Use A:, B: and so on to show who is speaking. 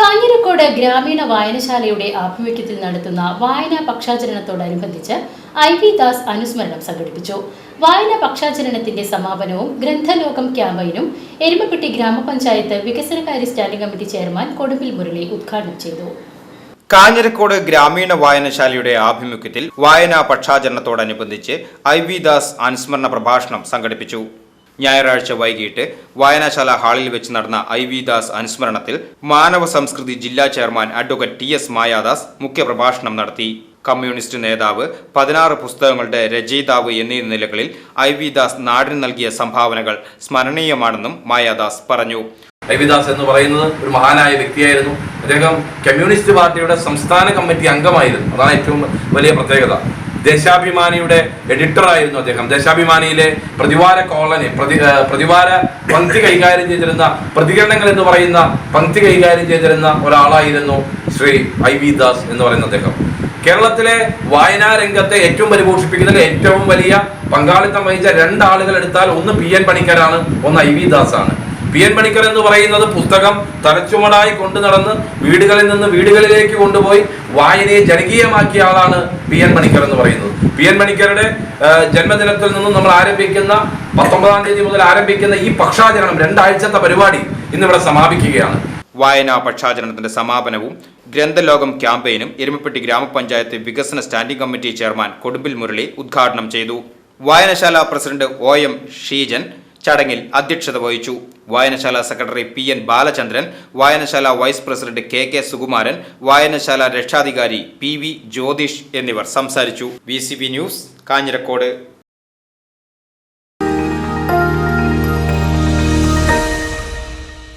A: കാഞ്ഞിരക്കോട് ഗ്രാമീണ വായനശാലയുടെ ആഭിമുഖ്യത്തിൽ നടത്തുന്ന വായനാ പക്ഷാചരണത്തോടനുബന്ധിച്ച് ഐ വി ദാസ് അനുസ്മരണം സംഘടിപ്പിച്ചു. വായനാ പക്ഷാചരണത്തിന്റെ സമാപനവും ഗ്രന്ഥലോകം ക്യാമ്പയിനും എരുമപ്പെട്ടി ഗ്രാമപഞ്ചായത്ത് വികസനകാര്യ standing committee chairman Kodumbil Murali ഉദ്ഘാടനം ചെയ്തു.
B: കാഞ്ഞിരക്കോട് ഗ്രാമീണ വായനശാലയുടെ ആഭിമുഖ്യത്തിൽ വായനാ പക്ഷാചരണത്തോടനുബന്ധിച്ച് ഐ വി ദാസ് അനുസ്മരണ പ്രഭാഷണം സംഘടിപ്പിച്ചു. ഞായറാഴ്ച വൈകിട്ട് വായനശാല ഹാളിൽ വെച്ച് നടന്ന ഐ വി ദാസ് അനുസ്മരണത്തിൽ മാനവ സംസ്കൃതി ജില്ലാ chairman advocate T S Mayadas മുഖ്യപ്രഭാഷണം നടത്തി. കമ്മ്യൂണിസ്റ്റ് നേതാവ് പതിനാറ് പുസ്തകങ്ങളുടെ രചയിതാവ് എന്നീ നിലകളിൽ ഐ വി ദാസ് നാടിന് നൽകിയ സംഭാവനകൾ സ്മരണീയമാണെന്നും മായാദാസ് പറഞ്ഞു.
C: രവിദാസ് എന്ന് പറയുന്നത് ഒരു മഹാനായ വ്യക്തിയായിരുന്നു. അദ്ദേഹം കമ്മ്യൂണിസ്റ്റ് പാർട്ടിയുടെ സംസ്ഥാന കമ്മിറ്റി അംഗമായിരുന്നു. അതാണ് ഏറ്റവും വലിയ പ്രത്യേകത. ദേശാഭിമാനിയുടെ എഡിറ്ററായിരുന്നു അദ്ദേഹം. ദേശാഭിമാനിയിലെ പ്രതിവാര കോളനി പ്രതി പ്രതിവാര പങ്ക്തി കൈകാര്യം ചെയ്തിരുന്ന പ്രതികരണങ്ങൾ എന്ന് പറയുന്ന പങ്ക്തി കൈകാര്യം ചെയ്തിരുന്ന ഒരാളായിരുന്നു ശ്രീ ഐ വി ദാസ് എന്ന് പറയുന്ന അദ്ദേഹം. കേരളത്തിലെ വായനാ രംഗത്തെ ഏറ്റവും പരിപോഷിപ്പിക്കുന്നതിൽ ഏറ്റവും വലിയ പങ്കാളിത്തം വഹിച്ച രണ്ടാളുകൾ എടുത്താൽ ഒന്ന് പി എൻ പണിക്കരാണ് ഒന്ന് ഐ വി ദാസ് ആണ് പി എൻ മണിക്കർ എന്ന് പറയുന്നത് പുസ്തകം തലച്ചുമടായി കൊണ്ടു നടന്ന് വീടുകളിൽ നിന്ന് വീടുകളിലേക്ക് കൊണ്ടുപോയി വായനയെ ജനകീയമാക്കിയ ആളാണ് പി എൻ മണിക്കർ എന്ന് പറയുന്നത്. പി എൻ മണിക്കറുടെ ജന്മദിനത്തിൽ നിന്നും നമ്മൾ ആരംഭിക്കുന്ന പത്തൊമ്പതാം തീയതി മുതൽ ആരംഭിക്കുന്ന ഈ പക്ഷാചരണം രണ്ടാഴ്ചത്തെ പരിപാടി ഇന്നിവിടെ സമാപിക്കുകയാണ്.
B: വായനാ പക്ഷാചരണത്തിന്റെ സമാപനവും ഗ്രന്ഥലോകം ക്യാമ്പയിനും എരുമപ്പെട്ടി ഗ്രാമപഞ്ചായത്ത് വികസന standing committee chairman Kodumbil Murali ഉദ്ഘാടനം ചെയ്തു. വായനശാല പ്രസിഡന്റ് ഒ എം ഷീജൻ ചടങ്ങിൽ അധ്യക്ഷത വഹിച്ചു. വായനശാല സെക്രട്ടറി പി എൻ ബാലചന്ദ്രൻ വായനശാല vice president K K Sukumaran വായനശാല രക്ഷാധികാരി പി വി ജ്യോതിഷ് എന്നിവർ സംസാരിച്ചു. V news Kanjirakode.